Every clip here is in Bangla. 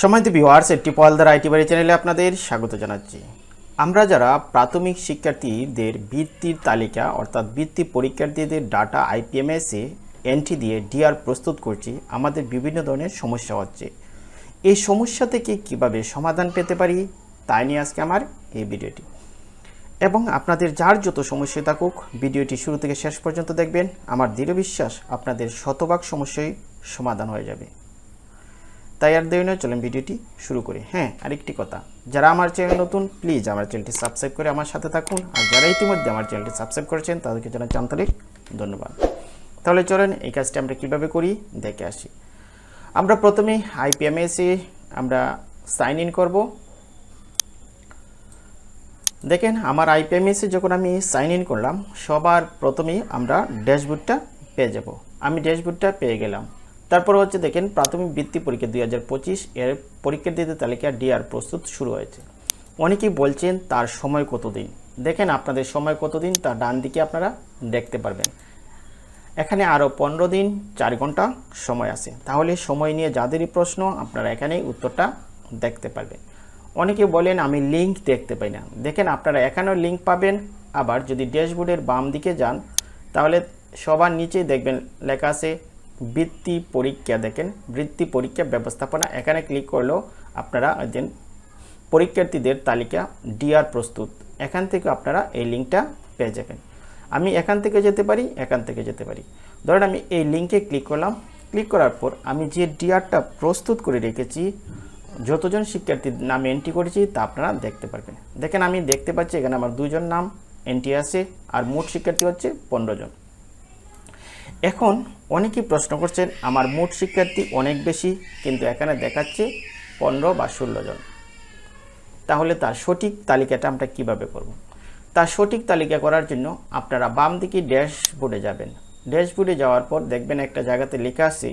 সময়ত ভিওয়ার্স একটি পলদার আইটি বাড়ি চ্যানেলে আপনাদের স্বাগত জানাচ্ছি। আমরা যারা প্রাথমিক শিক্ষার্থীদের বৃত্তির তালিকা, অর্থাৎ বৃত্তি পরীক্ষার্থীদের ডাটা আইপিএমএসে এন্ট্রি দিয়ে ডিআর প্রস্তুত করছি, আমাদের বিভিন্ন ধরনের সমস্যা হচ্ছে। এই সমস্যা থেকে কীভাবে সমাধান পেতে পারি, তাই নিয়ে আজকে আমার এই ভিডিওটি। এবং আপনাদের যার যত সমস্যা থাকুক, ভিডিওটি শুরু থেকে শেষ পর্যন্ত দেখবেন, আমার দৃঢ় বিশ্বাস আপনাদের শতভাগ সমস্যাই সমাধান হয়ে যাবে। তাই আর দেরি নয়, চলেন ভিডিওটি শুরু করি। হ্যাঁ আরেকটি কথা। যারা আমার চ্যানেল নতুন, প্লিজ আমার চ্যানেলটি সাবস্ক্রাইব করে আমার সাথে থাকুন। আর যারা ইতিমধ্যে আমার চ্যানেলটি সাবস্ক্রাইব করেছেন, তাদেরকে জানাচ্ছি আন্তরিক ধন্যবাদ। তাহলে চলেন এই কাজটি আমরা কীভাবে করি, দেখে আসি। আমরা প্রথমে আইপিএমএসে আমরা সাইন ইন করব। দেখেন, আমার আইপিএমএসে যখন আমি সাইন ইন করলাম, সবার প্রথমেই আমরা ড্যাশবোর্ডটা পেয়ে যাব। আমি ড্যাশবোর্ডটা পেয়ে গেলাম। তারপর হচ্ছে দেখেন, প্রাথমিক বৃত্তি পরীক্ষা দুই হাজার পঁচিশ, এর পরীক্ষার্থীদের তালিকা ডিআর প্রস্তুত শুরু হয়েছে। অনেকেই বলছেন, তার সময় কতদিন? দেখেন, আপনাদের সময় কতদিন, তা ডান দিকে আপনারা দেখতে পারবেন। এখানে আরও পনেরো দিন, চার ঘণ্টা সময় আছে। তাহলে সময় নিয়ে যাদেরই প্রশ্ন, আপনারা এখানেই উত্তরটা দেখতে পারবেন। অনেকে বলেন, আমি লিঙ্ক দেখতে পাই না। দেখেন, আপনারা এখানেও লিঙ্ক পাবেন। আবার যদি ড্যাশবোর্ডের বাম দিকে যান, তাহলে সবার নিচেই দেখবেন লেখা আছে বৃত্তি পরীক্ষা দেখেন, বৃত্তি পরীক্ষা ব্যবস্থাপনা, এখানে ক্লিক করলেও আপনারা দেন পরীক্ষার্থীদের তালিকা ডিআর প্রস্তুত, এখান থেকে আপনারা এই লিঙ্কটা পেয়ে যাবেন। আমি এখান থেকে যেতে পারি, এখান থেকে যেতে পারি। ধরেন আমি এই লিঙ্কে ক্লিক করলাম ক্লিক করার পর আমি যে ডিআরটা প্রস্তুত করে রেখেছি, যতজন শিক্ষার্থীর নাম এন্ট্রি করেছি তা আপনারা দেখতে পারবেন। দেখেন আমি দেখতে পাচ্ছি এখানে আমার দুজন নাম এন্ট্রি আছে, আর মোট শিক্ষার্থী হচ্ছে পনেরো জন। এখন অনেকেই প্রশ্ন করছেন, আমার মোট শিক্ষার্থী অনেক বেশি, কিন্তু এখানে দেখাচ্ছে পনেরো বা ষোলো জন। তাহলে তার সঠিক তালিকাটা আমরা কীভাবে করব। তার সঠিক তালিকা করার জন্য আপনারা বাম দিকে ড্যাশবোর্ডে যাবেন। ড্যাশবোর্ডে যাওয়ার পর দেখবেন একটা জায়গাতে লেখা আছে,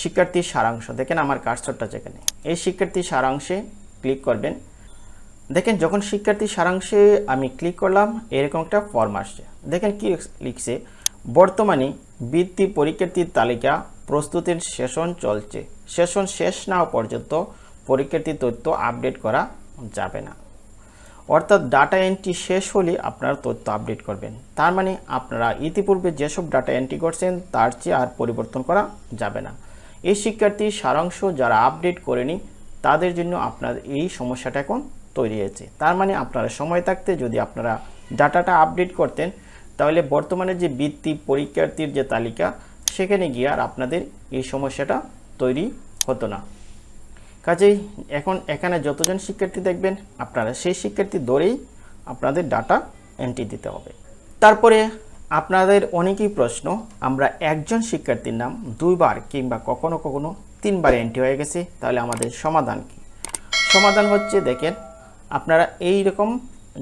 শিক্ষার্থীর সারাংশ। দেখেন আমার কার্সরটা যেখানে এই শিক্ষার্থীর সারাংশে ক্লিক করবেন। দেখেন যখন শিক্ষার্থী সারাংশে আমি ক্লিক করলাম, এরকম একটা ফর্ম আসছে। দেখেন কি লিখছে, বর্তমানে বৃত্তি পরীক্ষার্থীর তালিকা প্রস্তুতির সেশন চলছে। সেশন শেষ না পর্যন্ত পরীক্ষার্থীর তথ্য আপডেট করা যাবে না। অর্থাৎ ডাটা এন্ট্রি শেষ হলে আপনারা তথ্য আপডেট করবেন। তার মানে আপনারা ইতিপূর্বে যেসব ডাটা এন্ট্রি করছেন, তার চেয়ে আর পরিবর্তন করা যাবে না। এই শিক্ষার্থীর সারাংশ যারা আপডেট করেনি, তাদের জন্য আপনার এই সমস্যাটা এখন তৈরি হয়েছে। তার মানে আপনারা সময় থাকতে যদি আপনারা ডাটাটা আপডেট করতেন তাহলে বর্তমানে যে বৃত্তি পরীক্ষার্থীর যে তালিকা, সেখানে গিয়ে আর আপনাদের এই সমস্যাটা তৈরি হতো না। কাজেই এখন এখানে যতজন শিক্ষার্থী দেখবেন, আপনারা সেই শিক্ষার্থী ধরেই আপনাদের ডাটা এন্ট্রি দিতে হবে। তারপরে আপনাদের অনেকেই প্রশ্ন, আমরা একজন শিক্ষার্থীর নাম দুইবার কিংবা কখনো কখনো তিনবার এন্ট্রি হয়ে গেছে, তাহলে আমাদের সমাধান কি? সমাধান হচ্ছে, দেখেন, আপনারা এই রকম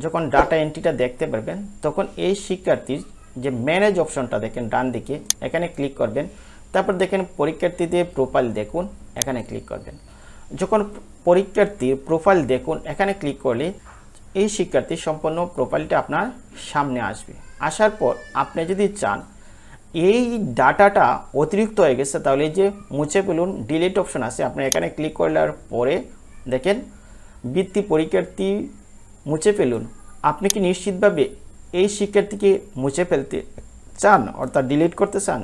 যখন ডাটা এন্ট্রিটা দেখতে পারবেন, তখন এই শিক্ষার্থীর যে ম্যানেজ অপশনটা দেখেন, ডান দিকে, এখানে ক্লিক করবেন। তারপর দেখেন পরীক্ষার্থীদের প্রোফাইল দেখুন, এখানে ক্লিক করবেন। যখন পরীক্ষার্থীর প্রোফাইল দেখুন, এখানে ক্লিক করলে এই শিক্ষার্থীর সম্পূর্ণ প্রোফাইলটা আপনার সামনে আসবে। আসার পর আপনি যদি চান, এই ডাটাটা অতিরিক্ত হয়ে গেছে, তাহলে যে মুছে ফেলুন ডিলিট অপশন আছে, আপনি এখানে ক্লিক করলার পরে দেখেন বৃত্তি পরীক্ষার্থী মুছে ফেলুন। আপনি কি নিশ্চিতভাবে এই শিক্ষার্থীকে মুছে ফেলতে চান অর্থাৎ ডিলিট করতে চান?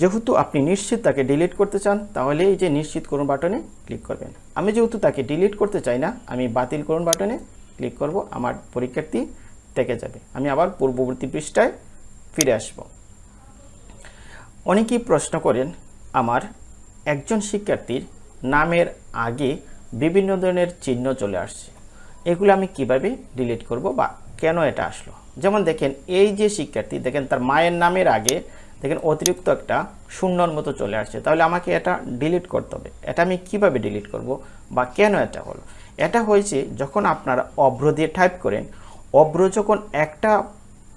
যেহেতু আপনি নিশ্চিত তাকে ডিলিট করতে চান, তাহলে এই যে নিশ্চিত করুন বাটনে ক্লিক করবেন। আমি যেহেতু তাকে ডিলিট করতে চাই না, আমি বাতিল করুন বাটনে ক্লিক করব, আমার পরীক্ষার্থী থেকে যাবে। আমি আবার পূর্ববর্তী পৃষ্ঠায় ফিরে আসব। অনেকেই প্রশ্ন করেন, আমার একজন শিক্ষার্থীর নামের আগে বিভিন্ন ধরনের চিহ্ন চলে আসছে। এগুলো আমি কীভাবে ডিলিট করব বা কেন এটা আসলো? যেমন দেখেন, এই যে শিক্ষার্থী, দেখেন তার মায়ের নামের আগে, দেখেন অতিরিক্ত একটা শূন্যর মতো চলে আসছে। তাহলে আমাকে এটা ডিলিট করতে হবে। এটা আমি কীভাবে ডিলিট করব বা কেন এটা হলো? এটা হয়েছে যখন আপনারা অভ্র দিয়ে টাইপ করেন। অভ্র যখন একটা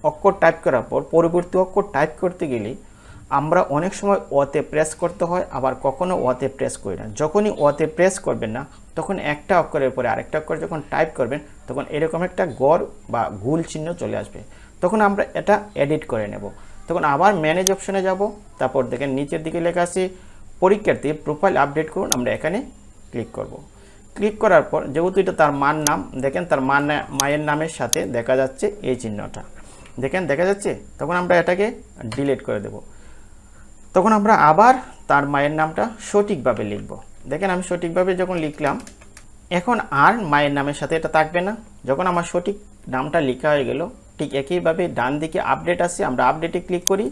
অক্ষর টাইপ করার পর, পরবর্তী অক্ষর টাইপ করতে গেলে আমরা অনেক সময় অতে প্রেস করতে হয়, আবার কখনো অতে প্রেস করি না। যখনই অতে প্রেস করবেন না, তখন একটা অক্ষরের পরে আরেকটা অক্ষর যখন টাইপ করবেন, তখন এরকম একটা গড় বা গুল চিহ্ন চলে আসবে। তখন আমরা এটা এডিট করে নেব। তখন আবার ম্যানেজ অপশনে যাব, তারপর দেখেন নিচের দিকে লেখা আছে, পরীক্ষার্থী প্রোফাইল আপডেট করুন, আমরা এখানে ক্লিক করব। ক্লিক করার পর, যেহেতু এটা তার মার নাম, দেখেন তার মার মায়ের নামের সাথে দেখা যাচ্ছে এই চিহ্নটা। দেখেন দেখা যাচ্ছে? তখন আমরা এটাকে ডিলিট করে দেব। তখন আমরা আবার তার মায়ের নামটা সঠিকভাবে লিখব। দেখেন আমি সঠিকভাবে যখন লিখলাম, এখন আর মায়ের নামের সাথে এটা থাকবে না। যখন আমার সঠিক নামটা লেখা হয়ে গেল, ঠিক একইভাবে ডান দিকে আপডেট আসছে আমরা আপডেটে ক্লিক করি।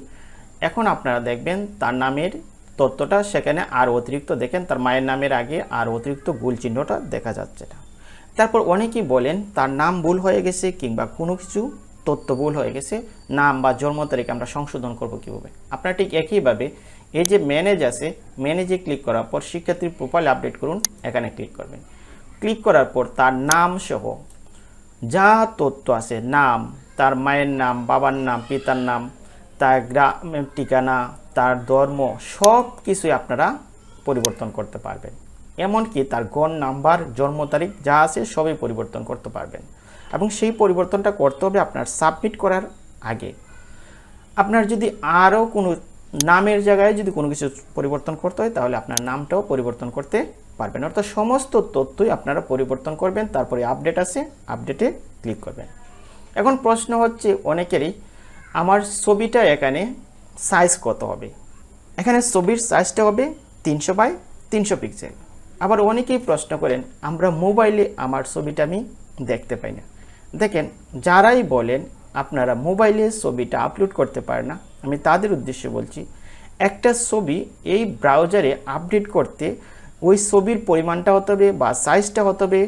এখন আপনারা দেখবেন তার নামের তথ্যটা সেখানে আর অতিরিক্ত, দেখেন তার মায়ের নামের আগে আর অতিরিক্ত ভুল চিহ্নটা দেখা যাচ্ছে না। তারপর অনেকেই বলেন তার নাম ভুল হয়ে গেছে কিংবা কোনো কিছু তথ্য ভুল হয়ে গেছে, নাম বা জন্ম তারিখ আমরা সংশোধন করব কীভাবে? আপনারা ঠিক একইভাবে এই যে ম্যানেজ আছে ম্যানেজে ক্লিক করার পর শিক্ষার্থীর প্রোফাইল আপডেট করুন, এখানে ক্লিক করবেন। ক্লিক করার পর তার নাম সহ যা তথ্য আছে, নাম, তার মায়ের নাম, বাবার নাম, পিতার নাম, তার গ্রামের ঠিকানা, তার ধর্ম, সব কিছুই আপনারা পরিবর্তন করতে পারবেন। এমনকি তার গণ নাম্বার, জন্ম তারিখ যা আছে সবই পরিবর্তন করতে পারবেন। এবং সেই পরিবর্তনটা করতে হবে আপনার সাবমিট করার আগে। আপনার যদি আরও কোনো নামের জায়গায় যদি কোনো কিছু পরিবর্তন করতে হয়, তাহলে আপনার নামটাও পরিবর্তন করতে পারবেন। অর্থাৎ সমস্ত তথ্যই আপনারা পরিবর্তন করবেন, তারপরে আপডেট আছে আপডেটে ক্লিক করবেন। এখন প্রশ্ন হচ্ছে অনেকেরই, আমার ছবিটা এখানে সাইজ কত হবে? এখানে ছবির সাইজটা হবে তিনশো বাই তিনশো পিক্সেল আবার অনেকেই প্রশ্ন করেন, আমরা মোবাইলে আমার ছবিটা আমি দেখতে পাই না। দেখেন, যারাই বলেন আপনারা মোবাইলে ছবিটা আপলোড করতে পারে না, আমি তাদের উদ্দেশ্যে বলছি, একটা ছবি এই ব্রাউজারে আপডেট করতে ওই ছবির পরিমাণটা হতে হবে বা সাইজটা হতে হবে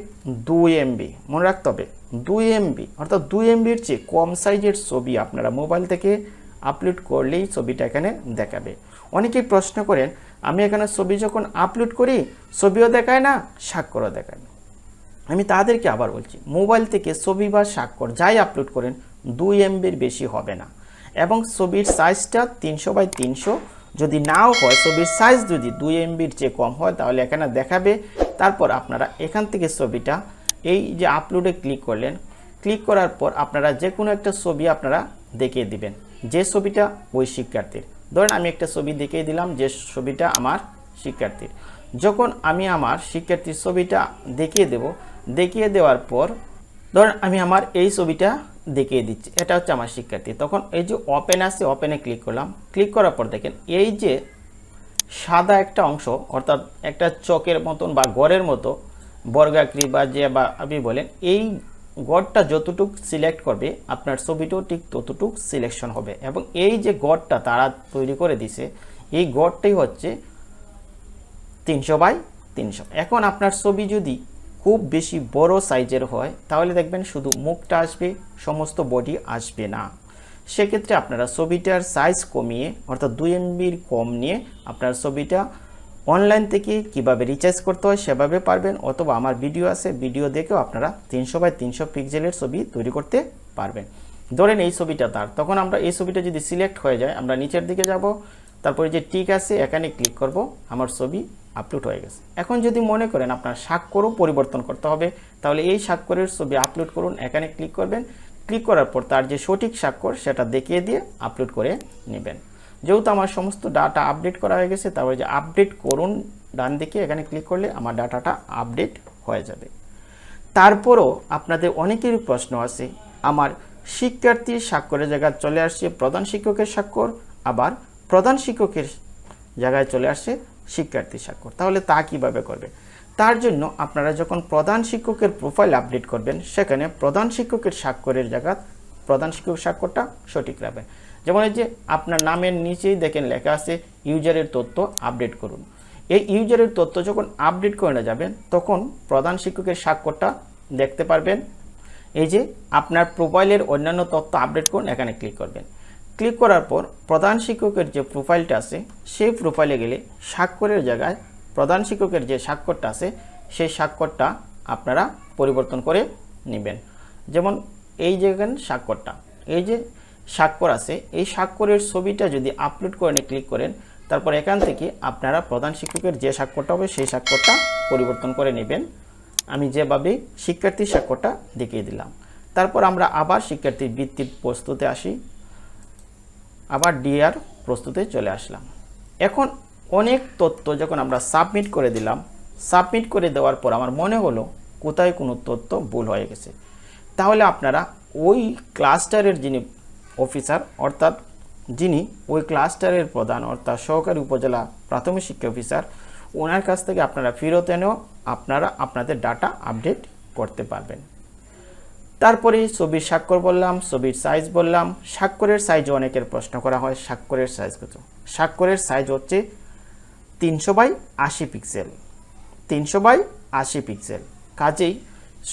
দুই এমবি মনে রাখতে হবে, দুই এমবি অর্থাৎ দুই এমবির চেয়ে কম সাইজের ছবি আপনারা মোবাইল থেকে আপলোড করলেই ছবিটা এখানে দেখাবে। অনেকেই প্রশ্ন করেন, আমি এখানে ছবি যখন আপলোড করি, ছবিও দেখায় না স্বাক্ষরও দেখায় না। আমি তাদেরকে আবার বলছি, মোবাইল থেকে ছবি বা স্বাক্ষর যাই আপলোড করেন, দুই এমবির বেশি হবে না। এবং ছবির সাইজটা তিনশো বাই তিনশো, যদি নাও হয়, ছবির সাইজ যদি দুই এমবির চেয়ে কম হয়, তাহলে এখানে দেখাবে, তারপর আপনারা এখান থেকে ছবিটা এই যে আপলোডে ক্লিক করলেন ক্লিক করার পর আপনারা যে কোনো একটা ছবি আপনারা দেখিয়ে দিবেন। যে ছবিটা ওই শিক্ষার্থীর। ধরেন আমি একটা ছবি দেখিয়ে দিলাম, যে ছবিটা আমার শিক্ষার্থীর। যখন আমি আমার শিক্ষার্থীর ছবিটা দেখিয়ে দেব দেখিয়ে দেওয়ার পর, ধরেন আমি আমার এই ছবিটা দেখিয়ে দিচ্ছি। এটা হচ্ছে আমার শিক্ষার্থী। তখন এই যে ওপেন আছে ওপেনে ক্লিক করলাম। ক্লিক করার পর দেখেন, এই যে সাদা একটা অংশ, অর্থাৎ একটা চকের মতন বা গড়ের মতো বর্গাকৃতি বা যে বা আপনি বলেন, এই গড়টা যতটুক সিলেক্ট করবে, আপনার ছবিটাও ঠিক ততটুক সিলেকশন হবে। এবং এই যে গড়টা তারা তৈরি করে দিছে, এই গড়টাই হচ্ছে তিনশো বাই তিনশো। এখন আপনার ছবি যদি খুব বেশি বড় সাইজের হয়, তাহলে দেখবেন শুধু মুখটা আসবে, সমস্ত বডি আসবে না। সেক্ষেত্রে আপনারা ছবিটার সাইজ কমিয়ে, অর্থাৎ দুই এমবির কম নিয়ে আপনার ছবিটা অনলাইন থেকে কীভাবে রিচার্জ করতে হয় সেভাবে পারবেন, অথবা আমার ভিডিও আছে ভিডিও দেখেও আপনারা তিনশো বাই তিনশো পিক্সেলের ছবি তৈরি করতে পারবেন। ধরেন এই ছবিটা তার, তখন আমরা এই ছবিটা যদি সিলেক্ট হয়ে যায়, আমরা নিচের দিকে যাব তারপরে যে টিক আছে, এখানে ক্লিক করব, আমার ছবি আপলোড হয়ে গেছে। এখন যদি মনে করেন আপনার স্বাক্ষরও পরিবর্তন করতে হবে, তাহলে এই স্বাক্ষরের ছবি আপলোড করুন, এখানে ক্লিক করবেন। ক্লিক করার পর তার যে সঠিক স্বাক্ষর, সেটা দেখিয়ে দিয়ে আপলোড করে নেবেন। যেহেতু আমার সমস্ত ডাটা আপডেট করা হয়ে গেছে তারপরে যে আপডেট করুন, ডান দিকে এখানে ক্লিক করলে আমার ডাটাটা আপডেট হয়ে যাবে। তারপরও আপনাদের অনেকেরই প্রশ্ন আছে, আমার শিক্ষার্থীর স্বাক্ষরের জায়গায় চলে আসছে, প্রধান শিক্ষকের স্বাক্ষর, আবার প্রধান শিক্ষকের জায়গায় চলে আসছে শিক্ষার্থী স্বাক্ষর। তাহলে তা কীভাবে করবে? তার জন্য আপনারা যখন প্রধান শিক্ষকের প্রোফাইল আপডেট করবেন, সেখানে প্রধান শিক্ষকের স্বাক্ষরের জায়গা, প্রধান শিক্ষক স্বাক্ষরটা সঠিক রাখবেন। যেমন এই যে আপনার নামের নিচেই দেখেন লেখা আছে, ইউজারের তথ্য আপডেট করুন। এই ইউজারের তথ্য যখন আপডেট করে না যাবেন, তখন প্রধান শিক্ষকের স্বাক্ষরটা দেখতে পারবেন। এই যে আপনার প্রোফাইলের অন্যান্য তথ্য আপডেট করুন, এখানে ক্লিক করবেন। ক্লিক করার পর প্রধান শিক্ষকের যে প্রোফাইলটা আছে, সেই প্রোফাইলে গেলে স্বাক্ষরের জায়গায় প্রধান শিক্ষকের যে স্বাক্ষরটা আছে, সেই স্বাক্ষরটা আপনারা পরিবর্তন করে নেবেন। যেমন এই যে এখানে স্বাক্ষরটা, এই যে স্বাক্ষর আছে, এই স্বাক্ষরের ছবিটা যদি আপলোড করে ক্লিক করেন, তারপর এখান থেকে আপনারা প্রধান শিক্ষকের যে স্বাক্ষরটা হবে, সেই স্বাক্ষরটা পরিবর্তন করে নেবেন। আমি যেভাবে শিক্ষার্থীর স্বাক্ষরটা দেখিয়ে দিলাম। তারপর আমরা আবার শিক্ষার্থীর বৃত্তির প্রস্তুতে আসি। আবার ডিআর প্রস্তুতে চলে আসলাম। এখন অনেক তথ্য যখন আমরা সাবমিট করে দিলাম সাবমিট করে দেওয়ার পর আমার মনে হলো কোথায় কোনো তথ্য ভুল হয়ে গেছে। তাহলে আপনারা ওই ক্লাস্টারের যিনি অফিসার অর্থাৎ যিনি ওই ক্লাস্টারের প্রধান, অর্থাৎ সহকারী উপজেলা প্রাথমিক শিক্ষা অফিসার ওনার কাছ থেকে আপনারা ফেরত এনেও আপনারা আপনাদের ডাটা আপডেট করতে পারবেন। তারপরে ছবির স্বাক্ষর বললাম, ছবির সাইজ বললাম। স্বাক্ষরের সাইজ অনেকের প্রশ্ন করা হয়, স্বাক্ষরের সাইজ কত? স্বাক্ষরের সাইজ হচ্ছে তিনশো বাই আশি পিক্সেল তিনশো বাই আশি পিক্সেল কাজেই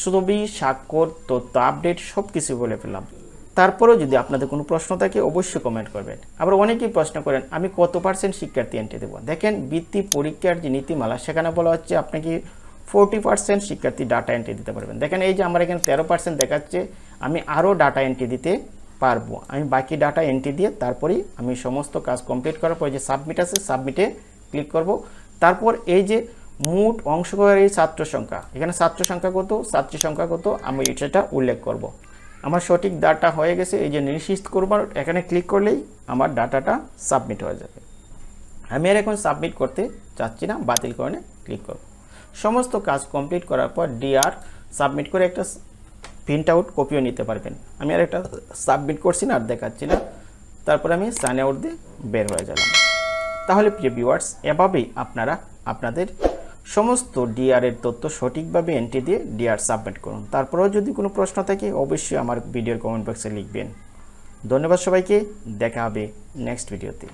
ছবি, স্বাক্ষর, তথ্য আপডেট সব কিছু বলে ফেললাম। তারপরেও যদি আপনাদের কোনো প্রশ্ন থাকে, অবশ্যই কমেন্ট করবেন। আবার অনেকেই প্রশ্ন করেন, আমি কত পার্সেন্ট শিক্ষার্থী এন্ট্রি দেবো? দেখেন, বৃত্তি পরীক্ষার যে নীতিমালা, সেখানে বলা হচ্ছে আপনাকে ফোরটি পার্সেন্ট শিক্ষার্থী ডাটা এন্ট্রি দিতে পারবেন। দেখেন এই যে আমার এখানে তেরো পার্সেন্ট দেখাচ্ছে, আমি আরও ডাটা এন্ট্রি দিতে পারব। আমি বাকি ডাটা এন্ট্রি দিয়ে তারপরেই আমি সমস্ত কাজ কমপ্লিট করার পর যে সাবমিট আছে সাবমিটে ক্লিক করব। তারপর এই যে মোট অংশগ্রহণকারী ছাত্র সংখ্যা, এখানে ছাত্র সংখ্যা কত, ছাত্রী সংখ্যা কত, আমি সেটা উল্লেখ করব। আমার সঠিক ডাটা হয়ে গেছে, এই যে নিশ্চিত করবার, এখানে ক্লিক করলেই আমার ডাটাটা সাবমিট হয়ে যাবে। আমি আর এখন সাবমিট করতে চাচ্ছি না, বাতিল করে ক্লিক করব। সমস্ত কাজ কমপ্লিট করার পর ডিআর সাবমিট করে একটা প্রিন্ট আউট কপিও নিতে পারবেন। আমি আর একটা সাবমিট করছি না, আর দেখাচ্ছি না। তারপরে আমি সাইন আউট দিয়ে বের হয়ে গেলাম। তাহলে প্রিয় ভিউয়ার্স এভাবেই আপনারা আপনাদের সমস্ত ডিআর এর তথ্য সঠিকভাবে এন্ট্রি দিয়ে ডিআর সাবমিট করুন। তারপরেও যদি কোনো প্রশ্ন থাকে, অবশ্যই আমার ভিডিওর কমেন্ট বক্সে লিখবেন। ধন্যবাদ সবাইকে, দেখা হবে নেক্সট ভিডিওতে